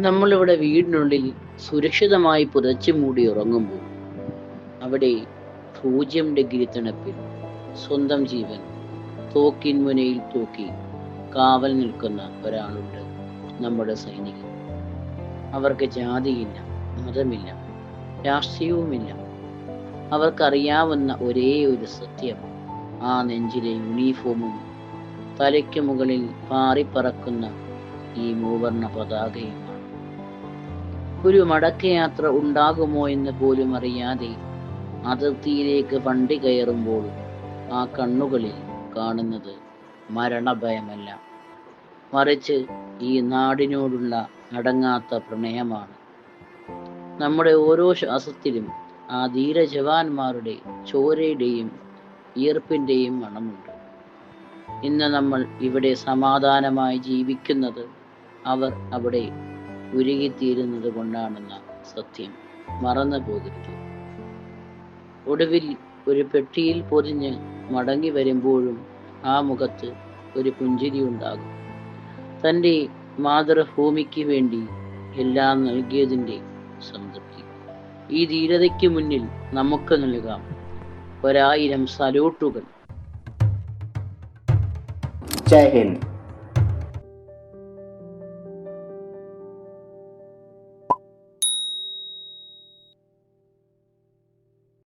നമ്മളിവിടെ വീടിനുള്ളിൽ സുരക്ഷിതമായി പുതച്ചു മൂടി ഉറങ്ങുമ്പോൾ അവിടെ പൂജ്യം ഡിഗ്രി തണുപ്പിൽ സ്വന്തം ജീവൻ തോക്കിൻ മുനയിൽ തൂക്കി കാവൽ നിൽക്കുന്ന ഒരാളുണ്ട് നമ്മുടെ സൈനികൻ. അവർക്ക് ജാതിയില്ല മതമില്ല രാഷ്ട്രീയവുമില്ല. അവർക്കറിയാവുന്ന ഒരേ ഒരു സത്യം ആ നെഞ്ചിലെ യൂണിഫോമും തലയ്ക്ക് മുകളിൽ പാറിപ്പറക്കുന്ന ഈ മൂവർണ പതാകയുമാണ് ഒരു മടക്കയാത്ര ഉണ്ടാകുമോ എന്ന് പോലും അറിയാതെ അതിർത്തിയിലേക്ക് വണ്ടി കയറുമ്പോൾ ആ കണ്ണുകളിൽ കാണുന്നത് മരണഭയമല്ല. മറിച്ച് ഈ നാടിനോടുള്ള അടങ്ങാത്ത പ്രണയമാണ്. നമ്മുടെ ഓരോ ശ്വാസത്തിലും ആ ധീര ജവാന്മാരുടെ ചോരയുടെയും ഈർപ്പിന്റെയും മണമുണ്ട്. ഇന്ന് നമ്മൾ ഇവിടെ സമാധാനമായി ജീവിക്കുന്നത് അവർ അവിടെ ഉരുകിത്തീരുന്നത് കൊണ്ടാണെന്ന സത്യം മറന്നു പോകരുത്. ഒടുവിൽ ഒരു പെട്ടിയിൽ പൊതിഞ്ഞ് മടങ്ങി വരുമ്പോഴും ആ മുഖത്ത് ഒരു പുഞ്ചിരി ഉണ്ടാകും. തന്റെ മാതൃഭൂമിക്ക് വേണ്ടി എല്ലാം നൽകിയതിന്റെ സംതൃപ്തി. ഈ ധീരതയ്ക്ക് മുന്നിൽ നമുക്ക് നൽകാം ഒരായിരം സലൂട്ടുകൾ. ജയ് ഹിന്ദ്.